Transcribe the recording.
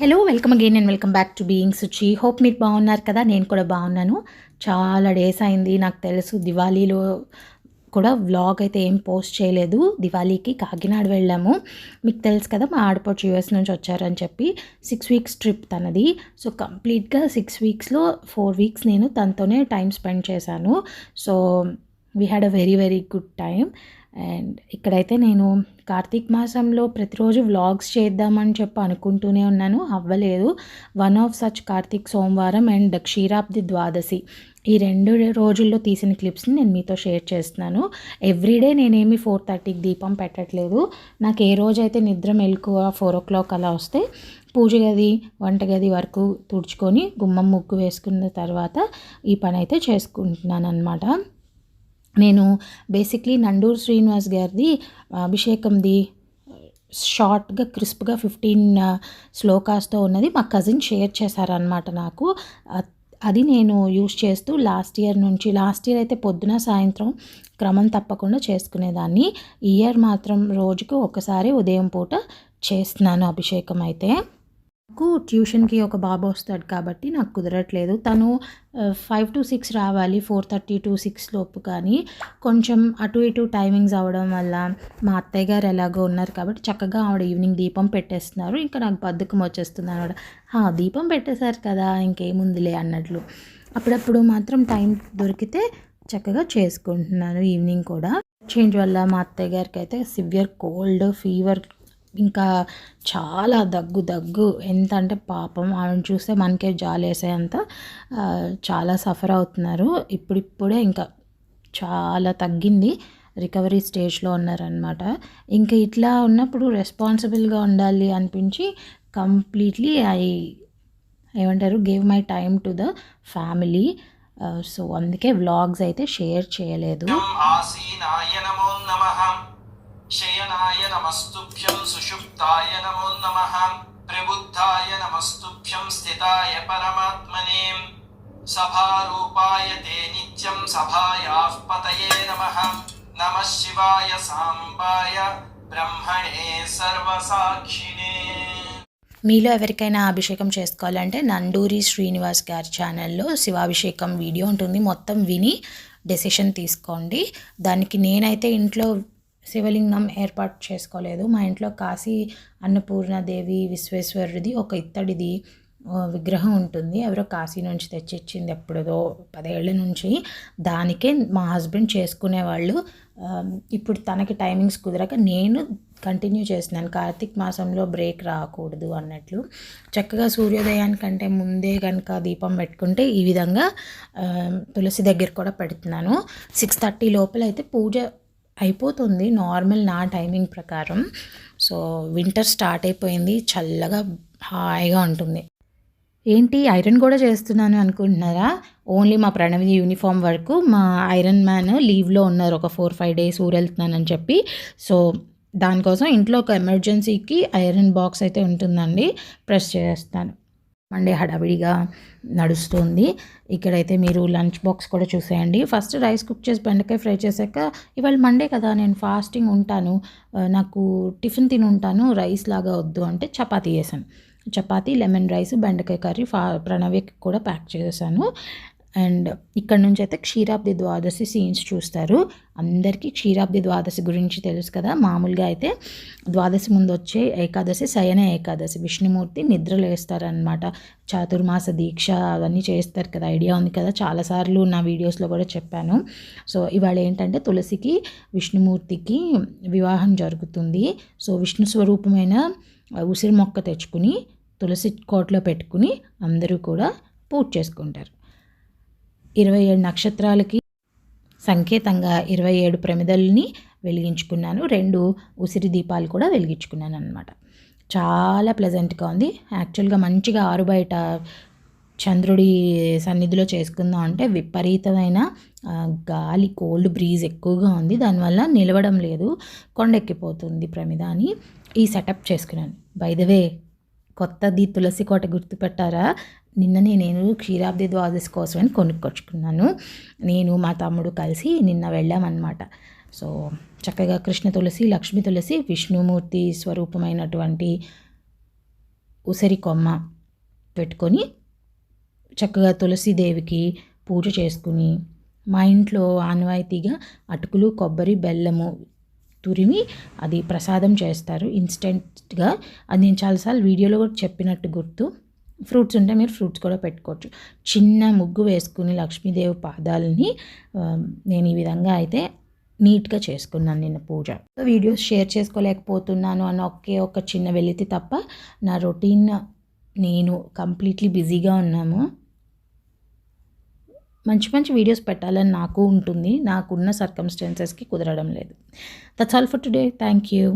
Hello welcome again and welcome back to being Suchi hope మీరు బాగున్నారు కదా? నేను కూడా బాగున్నాను. చాలా డేస్ అయింది. నాకు తెలుసు దివాళీలో కూడా వ్లాగ్ అయితే ఏం పోస్ట్ చేయలేదు. దివాళీకి కాకినాడ వెళ్ళాము. మీకు తెలుసు కదా మా ఆడపడుచు యూఎస్ నుంచి వచ్చారని చెప్పి సిక్స్ వీక్స్ ట్రిప్ తనది. సో కంప్లీట్గా సిక్స్ వీక్స్లో ఫోర్ వీక్స్ నేను తనతోనే టైం స్పెండ్ చేశాను. So we had a very very good time and ఇక్కడైతే నేను కార్తీక్ మాసంలో ప్రతిరోజు వ్లాగ్స్ చేద్దామని చెప్పి అనుకుంటూనే ఉన్నాను. అవ్వలేదు. వన్ ఆఫ్ సచ్ కార్తీక్ సోమవారం అండ్ క్షీరాబ్ది ద్వాదశి. ఈ రెండు రోజుల్లో తీసిన క్లిప్స్ని నేను మీతో షేర్ చేస్తున్నాను. ఎవ్రీడే నేనేమి ఫోర్ థర్టీకి దీపం పెట్టట్లేదు. నాకు ఏ రోజైతే నిద్ర మెలకువ ఫోర్ ఓ క్లాక్ అలా వస్తే పూజ గది వంటగది వరకు తుడుచుకొని గుమ్మం ముగ్గు వేసుకున్న తర్వాత ఈ పని అయితే చేసుకుంటున్నాను అనమాట నేను బేసిక్లీ నండూరు శ్రీనివాస్ గారిది అభిషేకంది షార్ట్గా క్రిస్ప్గా ఫిఫ్టీన్ స్లోకాస్తో ఉన్నది మా కజిన్ షేర్ చేశారనమాట నాకు. అది నేను యూస్ చేస్తూ లాస్ట్ ఇయర్ నుంచి లాస్ట్ ఇయర్ అయితే పొద్దున సాయంత్రం క్రమం తప్పకుండా చేసుకునేదాన్ని. ఈ ఇయర్ మాత్రం రోజుకు ఒకసారి ఉదయం పూట చేస్తున్నాను అభిషేకం అయితే. నాకు ట్యూషన్కి ఒక బాబు వస్తాడు కాబట్టి నాకు కుదరట్లేదు. తను ఫైవ్ టు సిక్స్ రావాలి ఫోర్ థర్టీ టు సిక్స్ లోపు కానీ కొంచెం అటు ఇటు టైమింగ్స్ అవ్వడం వల్ల మా అత్తయ్య గారు ఎలాగో ఉన్నారు కాబట్టి చక్కగా ఆవిడ ఈవినింగ్ దీపం పెట్టేస్తున్నారు. ఇంకా నాకు బద్ధకం వచ్చేస్తుంది అనమాట. దీపం పెట్టేశారు కదా ఇంకేముందిలే అన్నట్లు. అప్పుడప్పుడు మాత్రం టైం దొరికితే చక్కగా చేసుకుంటున్నాను ఈవినింగ్ కూడా. చేంజ్ వల్ల మా అత్తయ్య గారికి అయితే సివియర్ కోల్డ్ ఫీవర్ ఇంకా చాలా దగ్గు దగ్గు. ఎంత అంటే పాపం ఆమెను చూస్తే మనకే జాలేసేంత చాలా సఫర్ అవుతున్నారు. ఇప్పుడిప్పుడే ఇంకా చాలా తగ్గింది. రికవరీ స్టేజ్లో ఉన్నారనమాట ఇంకా ఇట్లా ఉన్నప్పుడు రెస్పాన్సిబుల్గా ఉండాలి అనిపించి కంప్లీట్లీ ఐ ఏమంటారు gave my time to the family so అందుకే వ్లాగ్స్ అయితే షేర్ చేయలేదు. శయనాయ నమస్తుభ్యం సుషుప్తాయ నమో నమ ప్రబుద్ధాయ నమస్తుభ్యం స్థితాయ పరమాత్మనే సభారూపాయ తే నిత్యం సభాయాః పతయే నమ నమ శివాయ సాంబాయ బ్రహ్మణే సర్వసాక్షిణే మీలో ఎవరికైనా అభిషేకం చేసుకోవాలంటే నండూరి శ్రీనివాస్ గారి ఛానల్లో శివాభిషేకం వీడియో ఉంటుంది. మొత్తం విని డెసిషన్ తీసుకోండి. దానికి నేనైతే ఇంట్లో శివలింగం ఏర్పాటు చేసుకోలేదు. మా ఇంట్లో కాశీ అన్నపూర్ణదేవి విశ్వేశ్వరుడిది ఒక ఇత్తడిది విగ్రహం ఉంటుంది. ఎవరో కాశీ నుంచి తెచ్చిచ్చింది ఎప్పుడుదో పదేళ్ళ నుంచి. దానికే మా హస్బెండ్ చేసుకునేవాళ్ళు. ఇప్పుడు తనకి టైమింగ్స్ కుదరక నేను కంటిన్యూ చేస్తున్నాను. కార్తీక్ మాసంలో బ్రేక్ రాకూడదు అన్నట్లు. చక్కగా సూర్యోదయానికంటే ముందే కనుక దీపం పెట్టుకుంటే ఈ విధంగా తులసి దగ్గర కూడా పెడుతున్నాను. సిక్స్ థర్టీ లోపల అయితే పూజ అయిపోతుంది నార్మల్ నా టైమింగ్ ప్రకారం. సో వింటర్ స్టార్ట్ అయిపోయింది చల్లగా హాయిగా ఉంటుంది. ఏంటి ఐరన్ కూడా చేస్తున్నాను అనుకుంటున్నారా? ఓన్లీ మా ప్రణవి యూనిఫామ్ వరకు మా ఐరన్ మ్యాన్ లీవ్లో ఉన్నారు. ఒక ఫోర్ ఫైవ్ డేస్ ఊరెళ్తున్నానని చెప్పి. సో దానికోసం ఇంట్లో ఒక ఎమర్జెన్సీకి ఐరన్ బాక్స్ అయితే ఉంటుందండి. ప్రెస్ చేస్తాను. మండే హడావిడిగా నడుస్తుంది. ఇక్కడైతే మీరు లంచ్ బాక్స్ కూడా చూసేయండి. ఫస్ట్ రైస్ కుక్ చేసి బెండకాయ ఫ్రై చేశాక ఇవాళ మండే కదా నేను ఫాస్టింగ్ ఉంటాను. నాకు టిఫిన్ తిని ఉంటాను. రైస్ లాగా వద్దు అంటే చపాతీ చేశాను. చపాతీ లెమన్ రైస్ బెండకాయ కర్రీ ఫా ప్రణవ్యకి కూడా ప్యాక్ చేశాను. అండ్ ఇక్కడ నుంచి అయితే క్షీరాబ్ది ద్వాదశి సీన్స్ చూస్తారు. అందరికీ క్షీరాబ్ది ద్వాదశి గురించి తెలుసు కదా. మామూలుగా అయితే ద్వాదశి ముందు వచ్చే ఏకాదశి శయన ఏకాదశి. విష్ణుమూర్తి నిద్రలు వేస్తారనమాట చాతుర్మాస దీక్ష అవన్నీ చేస్తారు కదా. ఐడియా ఉంది కదా. చాలాసార్లు నా వీడియోస్లో కూడా చెప్పాను. సో ఇవాళ ఏంటంటే తులసికి విష్ణుమూర్తికి వివాహం జరుగుతుంది. సో విష్ణు స్వరూపమైన ఉసిరి మొక్క తెచ్చుకుని తులసి కోట్లో పెట్టుకుని అందరూ కూడా పూజ చేసుకుంటారు. ఇరవై ఏడు నక్షత్రాలకి సంకేతంగా ఇరవై ఏడు ప్రమిదల్ని వెలిగించుకున్నాను. రెండు ఉసిరి దీపాలు కూడా వెలిగించుకున్నాను అనమాట చాలా ప్లెజెంట్గా ఉంది. యాక్చువల్గా మంచిగా ఆరు బయట చంద్రుడి సన్నిధిలో చేసుకుందాం అంటే విపరీతమైన గాలి కోల్డ్ బ్రీజ్ ఎక్కువగా ఉంది. దానివల్ల నిలవడం లేదు. కొండెక్కిపోతుంది ప్రమిద అని ఈ సెటప్ చేసుకున్నాను. బైదవే కొత్తది తులసి కోట గుర్తుపెట్టారా? నిన్ననే నేను క్షీరాబ్ది ద్వాదశి కోసమని కొనుక్కొచ్చుకున్నాను. నేను మా తమ్ముడు కలిసి నిన్న వెళ్ళామన్నమాట. సో చక్కగా కృష్ణ తులసి లక్ష్మి తులసి విష్ణుమూర్తి స్వరూపమైనటువంటి ఉసిరి కొమ్మ పెట్టుకొని చక్కగా తులసిదేవికి పూజ చేసుకుని మా ఇంట్లో ఆనవాయితీగా అటుకులు కొబ్బరి బెల్లము తురిమి అది ప్రసాదం చేస్తారు. ఇన్స్టెంట్గా అది నేను చాలాసార్లు వీడియోలో కూడా చెప్పినట్టు గుర్తు. ఫ్రూట్స్ ఉంటే మీరు ఫ్రూట్స్ కూడా పెట్టుకోవచ్చు. చిన్న ముగ్గు వేసుకుని లక్ష్మీదేవి పాదాలని నేను ఈ విధంగా అయితే నీట్గా చేసుకున్నాను నిన్న పూజ. వీడియోస్ షేర్ చేసుకోలేకపోతున్నాను అన్న ఒకే ఒక చిన్న వెళితే తప్ప నా రొటీన్ నేను కంప్లీట్లీ బిజీగా ఉన్నాము. మంచి మంచి వీడియోస్ పెట్టాలని నాకు ఉంటుంది. నాకున్న సర్కమ్స్టాన్సెస్కి కుదరడం లేదు. That's all for today thank you